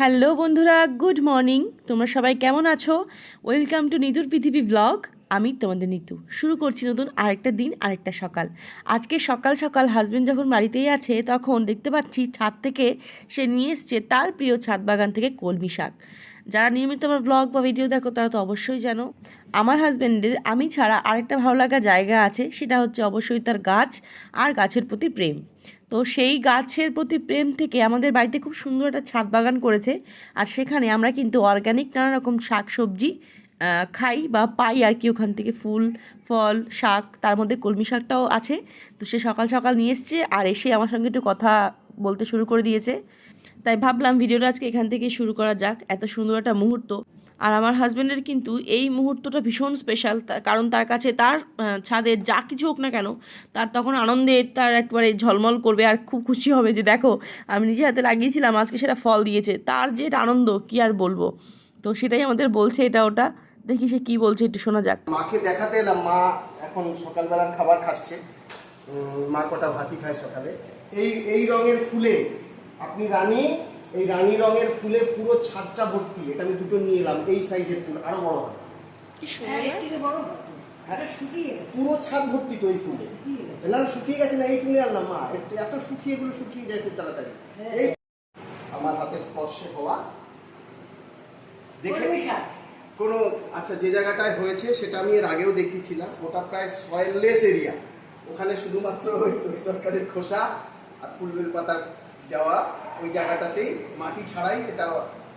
Hello বন্ধুরা, good morning. তোমরা সবাই কেমন আছো? ওয়েলকাম টু নিতুর পৃথিবী ব্লগ। আমি তোমাদের নিতু। শুরু করছি নতুন আরেকটা দিন, আরেকটা সকাল। আজকে সকাল সকাল হাজবেন্ড যখন বাড়িতেই আছে, তখন দেখতে পাচ্ছি ছাদ থেকে সে নিয়ে এসছে তার প্রিয় ছাদ বাগান থেকে কলমি শাক। যারা নিয়মিত আমার ব্লগ বা ভিডিও দেখো, তারা তো অবশ্যই জানো, আমার হাজব্যান্ডের আমি ছাড়া আরেকটা ভালো লাগা জায়গা আছে, সেটা হচ্ছে অবশ্যই তার গাছ আর গাছের প্রতি প্রেম। তো সেই গাছের প্রতি প্রেম থেকে আমাদের বাড়িতে খুব সুন্দর একটা ছাদ বাগান করেছে। আর সেখানে আমরা কিন্তু অর্গ্যানিক নানা রকম শাক সবজি খাই বা পাই আর কি। ওখান থেকে ফুল, ফল, শাক, তার মধ্যে কলমি শাকটাও আছে। তো সে সকাল সকাল নিয়ে এসছে আর এসে আমার সঙ্গে একটু কথা বলতে শুরু করে দিয়েছে। তাই ভাবলাম ভিডিওটা আজকে এখান থেকে শুরু করা যাক। এত সুন্দর একটা মুহূর্ত। আর আমার হাজব্যান্ডের কিন্তু এই মুহূর্তটা ভীষণ স্পেশাল কারণ তার কাছে তার ছাদের যা কিছু হোক না কেন, তার তখন আনন্দে তার একবারে ঝলমল করবে আর খুব খুশি হবে যে দেখো, আমি নিজে হাতে লাগিয়েছিলাম, আজকে সেটা ফল দিয়েছে। তার যে আনন্দ, কি আর বলব? তো সেটাই আমাদের বলছে এটা ওটা। দেখি সে কি বলছে, একটু শোনা যাক। মাকে দেখাতে এলাম, মা এখন সকালবেলার খাবার খাচ্ছে। মা কটা ভাতি খায় সকালে। এই এই রঙের ফুলে, আপনি রানী এই রানী রঙের ফুলে পুরো ছাদটা ভর্তি। এটা আমি দুটো নিয়ে এলাম এই সাইজের ফুল আরও বড় হয় হ্যাঁ, হয়। এটা শুকিয়ে গেছে, পুরো ছাদ ভর্তি তো এই ফুলে। না শুকিয়ে গেছে না এই তুলে আনলাম মা একটু- এত শুকিয়ে এগুলো শুকিয়ে যায় খুব তাড়াতাড়ি। হ্যাঁ। এই আমার হাতের স্পর্শে হওয়া দেখে কোনো আচ্ছা যে জায়গাটায় হয়েছে সেটা আমি এর আগেও দেখিয়েছিলাম। ওটা প্রায় সয়েললেস এরিয়া ওখানে শুধুমাত্র ওই তরকারির খোসা আর ফুলবেল পাতা দেওয়া ওই জায়গাটাতেই মাটি ছাড়াই এটা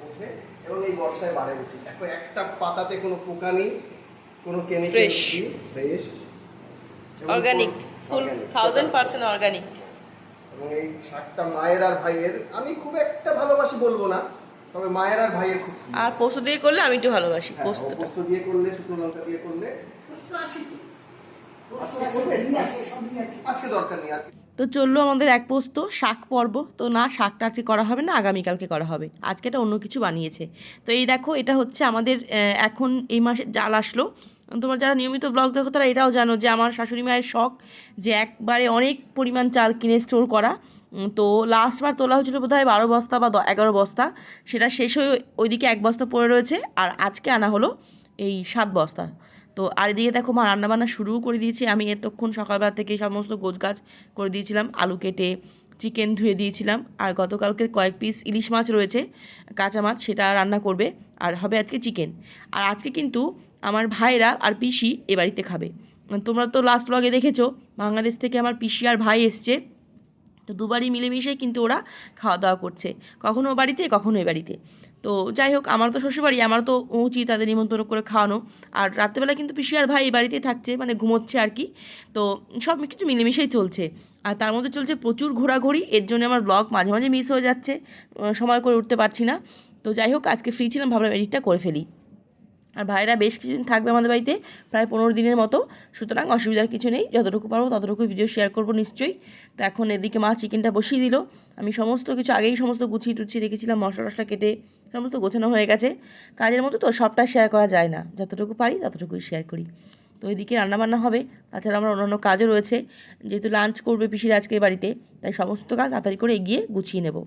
ওঠে এবং এই বর্ষায় বাড়ে বেশি। দেখো একটা পাতাতে কোনো পোকা নেই কোনো chemical. Fresh organic full thousand percent organic এবং এই শাকটা মায়ের আর ভাইয়ের আমি খুব একটা ভালোবাসি বলব না তবে মায়ের আর ভাইয়ের খুব আর পোস্ত দিয়ে করলে আমি একটু ভালোবাসি হ্যাঁ, পোস্তটা পোস্ত। দিয়ে করলে শুকনো লঙ্কা দিয়ে করলে। পোস্ত। পোস্ত। আজকে দরকার নেই আজকে। তো চলল আমাদের এক পোস্ত, শাক পর্ব। তো না, শাকটা আজকে করা হবে না, আগামীকালকে করা হবে। আজকে এটা অন্য কিছু বানিয়েছে। তো এই দেখো, এটা হচ্ছে আমাদের এখন এই মাসে জাল আসলো। তোমরা যারা নিয়মিত ব্লগ দেখো, তারা এটাও জানো যে আমার শাশুড়ি মায়ের শখ যে একবারে অনেক পরিমাণ চাল কিনে স্টোর করা। তো লাস্টবার তোলা হয়েছিল বোধ হয় বারো বস্তা বা এগারো বস্তা। সেটা শেষ হয়ে ওইদিকে এক বস্তা পড়ে রয়েছে। আর আজকে আনা হলো এই সাত বস্তা। তো আর এদিকে দেখো মা রান্নাবান্না শুরুও করে দিয়েছি। আমি এতক্ষণ সকালবেলা থেকে সমস্ত গোছগাছ করে দিয়েছিলাম, আলু কেটে চিকেন ধুয়ে দিয়েছিলাম। আর গতকালকের কয়েক পিস ইলিশ মাছ রয়েছে, কাঁচা মাছ, সেটা রান্না করবে। আর হবে আজকে চিকেন। আর আজকে কিন্তু আমার ভাইরা আর পিসি এ বাড়িতে খাবে। তোমরা তো লাস্ট ব্লগে দেখেছ, বাংলাদেশ থেকে আমার পিসি আর ভাই এসছে। তো দুবারই মিলেমিশে কিন্তু ওরা খাওয়া দাওয়া করছে। কখনো বাড়িতে, কখনো এ বাড়িতে। তো যাই হোক, আমার তো শ্বশুরবাড়ি, আমার তো উচিত তাদের নিমন্ত্রণ করে খাওয়ানো। আর রাত্রেবেলা কিন্তু পিসি আর ভাই এই বাড়িতেই থাকছে মানে ঘুমোচ্ছে আর কি। তো সব কিছু মিলেমিশেই চলছে। আর তার মধ্যে চলছে প্রচুর ঘোরাঘুরি, এর জন্য আমার ব্লগ মাঝে মাঝে মিস হয়ে যাচ্ছে সময় করে উঠতে পারছি না। তো যাই হোক, আজকে ফ্রি ছিলাম, ভাবলাম এডিটটা করে ফেলি। আর ভাইরা বেশ কিছুদিন থাকবে আমাদের বাড়িতে, প্রায় পনেরো দিনের মতো। সুতরাং অসুবিধার কিছু নেই, যতটুকু পারব ততটুকু ভিডিও শেয়ার করব নিশ্চয়ই। তো এখন এদিকে মা চিকেনটা বসিয়ে দিল। আমি সমস্ত কিছু, আগেই সমস্ত গুছিয়ে টুছিয়ে রেখেছিলাম, মশলা টশলা কেটে সমস্ত গোছানো হয়ে গেছে। কাজের মতো তো সবটা শেয়ার করা যায় না, যতটুকু পারি ততটুকুই শেয়ার করি। তো এদিকে রান্নাবান্না হবে, তাছাড়া আমার অন্যান্য কাজও রয়েছে। যেহেতু লাঞ্চ করবে পিসির আজকে বাড়িতে, তাই সমস্ত কাজ তাড়াতাড়ি করে এগিয়ে গুছিয়ে নেব।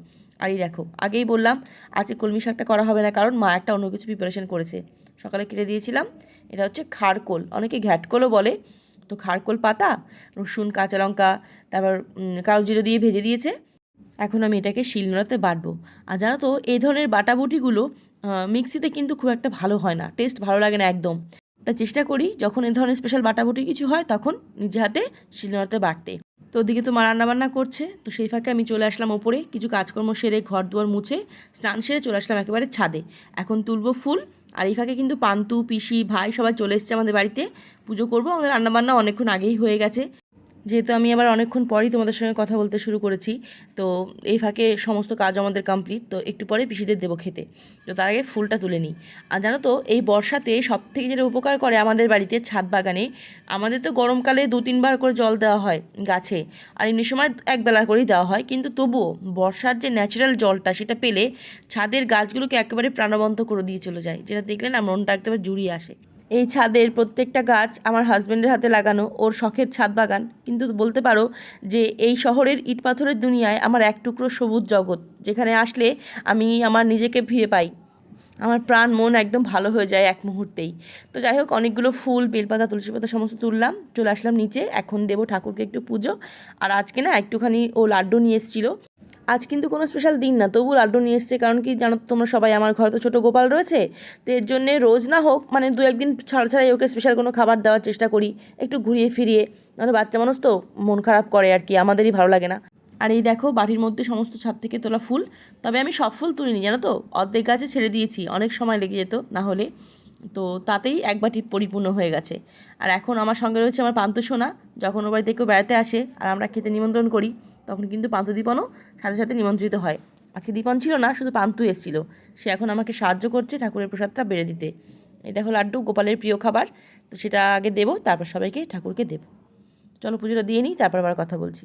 আর এই দেখো, আগেই বললাম, আজকে কলমি শাকটা করা হবে না, কারণ মা একটা অন্য কিছু প্রিপারেশন করেছে। সকালে কেটে দিয়েছিলাম। এটা হচ্ছে খারকোল। অনেকে ঘ্যাটকোলও বলে। তো খারকোল পাতা, রসুন, কাঁচা লঙ্কা, তারপর কালো জিরে দিয়ে ভেজে দিয়েছে। এখন আমি এটাকে শিলনোড়াতে বাটবো। আর জানো তো, এই ধরনের বাটাবুটিগুলো মিক্সিতে কিন্তু খুব একটা ভালো হয় না। টেস্ট ভালো লাগে না একদম। তাই চেষ্টা করি, যখন এই ধরনের স্পেশাল বাটাবুটি কিছু হয়, তখন নিজে হাতে শিলনোড়াতে বাটতে। তো ওদিকে তো মা রান্নাবান্না করছে। তো সেই ফাঁকে আমি চলে আসলাম ওপরে। কিছু কাজকর্ম সেরে, ঘর দুয়ার মুছে, স্নান সেরে চলে আসলাম একেবারে ছাদে। এখন তুলবো ফুল আর এই কিন্তু পান্তু পিসি ভাই সবাই চলে এসছে আমাদের বাড়িতে। পুজো করব, আমাদের রান্নাবান্না অনেকক্ষণ আগেই হয়ে গেছে। যেহেতু আমি আবার অনেকক্ষণ পরেই তোমাদের সঙ্গে কথা বলতে শুরু করেছি, তো এই ফাঁকে সমস্ত কাজ আমাদের কমপ্লিট তো একটু পরে পিসিদের দেবো খেতে। তো তার আগে ফুলটা তুলে নিই। আর জানো তো, এই বর্ষাতে সব থেকে যেটা উপকার করে আমাদের বাড়িতে ছাদ বাগানে, আমাদের তো গরমকালে দু তিনবার করে জল দেওয়া হয় গাছে, আর এমনি সময় একবেলা করেই দেওয়া হয়, কিন্তু তবুও বর্ষার যে ন্যাচারাল জলটা সেটা পেলে ছাদের গাছগুলোকে একেবারে প্রাণবন্ত করে দিয়ে চলে যায়, যেটা দেখলে না মনটা একদম জুড়িয়ে আসে। এই ছাদের প্রত্যেকটা গাছ আমার হাজব্যান্ডের হাতে লাগানো, ওর শখের ছাদ বাগান। কিন্তু বলতে পারো যে এই শহরের ইট পাথরের দুনিয়ায় আমার এক টুকরো সবুজ জগৎ, যেখানে আসলে আমি আমার নিজেকে ফিরে পাই। আমার প্রাণ, মন একদম ভালো হয়ে যায় এক মুহূর্তেই। তো যাই হোক, অনেকগুলো ফুল, বেলপাতা, তুলসী পাতা সমস্ত তুললাম, চলে আসলাম নিচে। এখন দেবো ঠাকুরকে একটু পুজো। আর আজকে না একটুখানি ও লাড্ডু নিয়ে এসেছিল। আজ কিন্তু কোনো স্পেশাল দিন না তবু লাড্ডু নিয়ে এসছে, কারণ কি জানো তোমরা সবাই, আমার ঘরে তো ছোটো গোপাল রয়েছে, তো এর জন্যে রোজ না হোক মানে দু একদিন ছাড়া ছাড়াই ওকে স্পেশাল কোনো খাবার দেওয়ার চেষ্টা করি, একটু ঘুরিয়ে ফিরিয়ে, নাহলে বাচ্চা মানুষ তো মন খারাপ করে আর কি, আমাদেরই ভালো লাগে না। আর এই দেখো, বাড়ির মধ্যে সমস্ত ছাদ থেকে তোলা ফুল, তবে আমি সব ফুল তুলিনি, জানো তো, অর্ধেক গাছে ছেড়ে দিয়েছি, অনেক সময় লেগে যেত, না হলে, তো তাতেই এক বাটি পরিপূর্ণ হয়ে গেছে। আর এখন আমার সঙ্গে রয়েছে আমার পান্তু সোনা, যখন ও বাড়িতে কেউ বেড়াতে আসে, আর আমরা খেতে নিমন্ত্রণ করি তখন কিন্তু পান্তু দীপনও সাথে সাথে নিমন্ত্রিত হয়। আজকে দীপন ছিল না শুধু পান্তু এসেছিল। সে এখন আমাকে সাহায্য করছে ঠাকুরের প্রসাদটা বেড়ে দিতে। এই দেখো লাড্ডু গোপালের প্রিয় খাবার। তো সেটা আগে দেবো তারপর সবাইকে ঠাকুরকে দেবো। চলো পুজোটা দিয়ে নিই তারপর আবার কথা বলছি।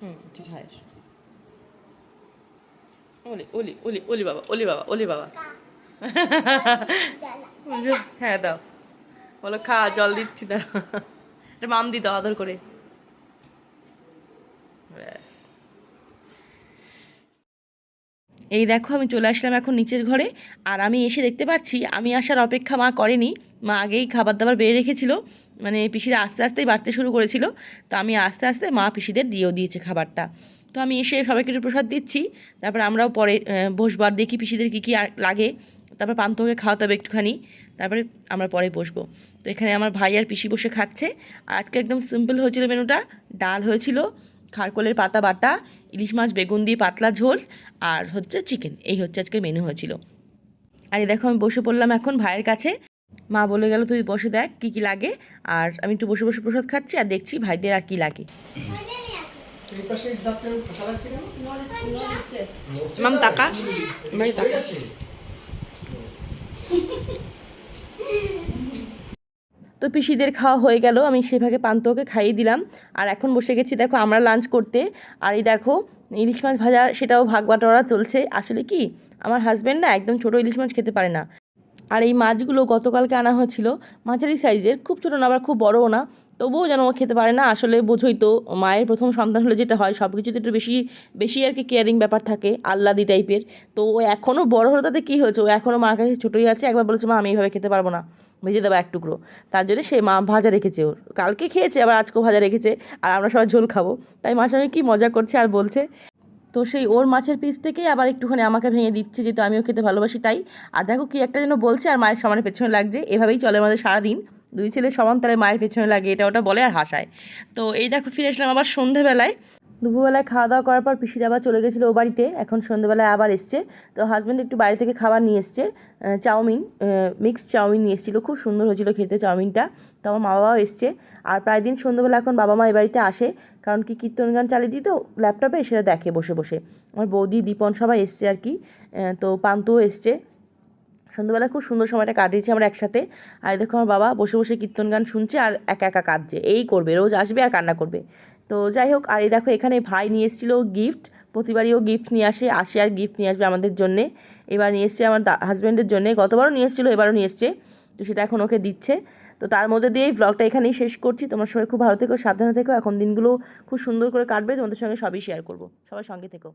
হুম ঠিক ভাইয়ের। ওলি ওলি ওলি ওলি বাবা ওলি বাবা ওলি বাবা। হ্যাঁ দাও। বলো, খা, জল দিচ্ছি এটা মাম দি দাও, আদর করে। এই দেখো, আমি চলে আসলাম এখন নিচের ঘরে। আর আমি এসে দেখতে পাচ্ছি, আমি আসার অপেক্ষা মা করেনি। মা আগেই খাবার দাবার বেড়ে রেখেছিল। মানে পিসিরা আস্তে আস্তেই বাড়তে শুরু করেছিল। তো আমি আস্তে আস্তে মা পিসিদের দিয়েও দিয়েছে খাবারটা। তো আমি এসে সবাইকে একটু প্রসাদ দিচ্ছি। তারপর আমরাও পরে বসবার দেখি পিসিদের কী কী লাগে। তারপর পান্তকে খাওয়াতে হবে একটুখানি তারপরে আমরা পরে বসবো। তো এখানে আমার ভাই আর পিসি বসে খাচ্ছে। আর আজকে একদম সিম্পল হয়েছিল মেনুটা ডাল হয়েছিল খারকোলের পাতা বাটা ইলিশ মাছ বেগুন দিয়ে পাতলা ঝোল আর হচ্ছে চিকেন এই হচ্ছে আজকের মেনু হয়েছিল। আর এই দেখো আমি বসে পড়লাম এখন ভাইয়ের কাছে। মা বলে গেল তুই বসে দেখ কী কী লাগে। আর আমি একটু বসে বসে প্রসাদ খাচ্ছি আর দেখছি ভাইদের আর কী লাগে। মাম ভাই টাকা তো পিসিদের খাওয়া হয়ে গেল, আমি সেভাবে পান্তকে খাইয়ে দিলাম। আর এখন বসে গেছি, দেখো, আমরা লাঞ্চ করতে। আর এই দেখো, ইলিশ মাছ ভাজা, সেটাও ভাগ বাটোয়ারা চলছে। আসলে কি, আমার হাজব্যান্ড না একদম ছোট ইলিশ মাছ খেতে পারে না। আর এই মাছগুলো গতকালকে আনা হয়েছিল। মাঝারি সাইজের, খুব ছোটো না, আবার খুব বড়ও না। তবুও যেন খেতে পারে না, আসলে বোঝোই তো। মায়ের প্রথম সন্তান হলে যেটা হয় সব কিছুতে একটু বেশি বেশি আর কি কেয়ারিং ব্যাপার থাকে আল্লাদি টাইপের তো ও এখনও বড় হলো, তাতে কী হয়েছে? ও এখনও মার কাছে ছোটোই আছে, একবার বলেছে, মা, আমি এইভাবে খেতে পারব না, ভেজে দেবো এক টুকরো। তার জন্য সে মা ভাজা রেখেছে ওর। কালকে খেয়েছে, আবার আজকেও ভাজা রেখেছে, আর আমরা সবাই ঝোল খাব। তাই মার সঙ্গে কী মজা করছে আর বলছে? তো সেই ওর মাছের পিস থেকেই আবার একটুখানি আমাকে ভেঙে দিচ্ছে, যেহেতু আমিও খেতে ভালোবাসি তাই। আর দেখো কি একটা যেন বলছে, আর মায়ের সমানের পেছনে লাগছে। এভাবেই চলে আমাদের সারাদিন। দুই ছেলে সমান তালে মায়ের পেছনে লাগে, এটা ওটা বলে আর হাসায়। তো এই দেখো, ফিরে আসলাম আবার সন্ধেবেলায়। দুপুরবেলায় খাওয়া দাওয়া করার পর পিসির আবার চলে গেছিল ও বাড়িতে, এখন সন্ধ্যেবেলায় আবার এসছে। তো হাজব্যান্ড একটু বাইরে থেকে খাবার নিয়ে এসছে চাউমিন মিক্স চাউমিন নিয়ে এসেছিল। খুব সুন্দর হয়েছিল খেতে চাউমিনটা। তো আমার মা বাবাও এসছে। আর প্রায় দিন সন্ধ্যেবেলা এখন বাবা মা এই বাড়িতে আসে, কারণ কি কীর্তন গান চালিয়ে দিই তো ল্যাপটপে সেটা দেখে বসে বসে। আমার বৌদি, দীপন সবাই এসছে আর কি। তো পান্তুও এসছে। সন্ধ্যাবেলা খুব সুন্দর সময়টা কাটিয়েছি আমরা একসাথে। আর দেখো আমার বাবা বসে বসে কীর্তন গান শুনছে আর একা একা কাঁদছে। এই করবে, রোজ আসবে আর কান্না করবে। তো যাই হোক, আর এই দেখো এখানে ভাই নিয়ে এসেছিল গিফট প্রতিবারই ও গিফট নিয়ে আসে আসে আর গিফট নিয়ে আসবে আমাদের জন্যে। এবার নিয়ে এসছে আমার হাজব্যান্ডের জন্যে, গতবারও নিয়ে এসেছিল, এবারও নিয়ে এসছে, তো সেটা এখন ওকে দিচ্ছে। তো তার মধ্যে দিয়েই ব্লগটা এখানেই শেষ করছি। তোমরা সবাই খুব ভালো থেকো, সাবধানে থেকো, এখন দিনগুলো খুব সুন্দর করে কাটবে, তোমাদের সঙ্গে সবই শেয়ার করব। সবার সঙ্গে থেকো।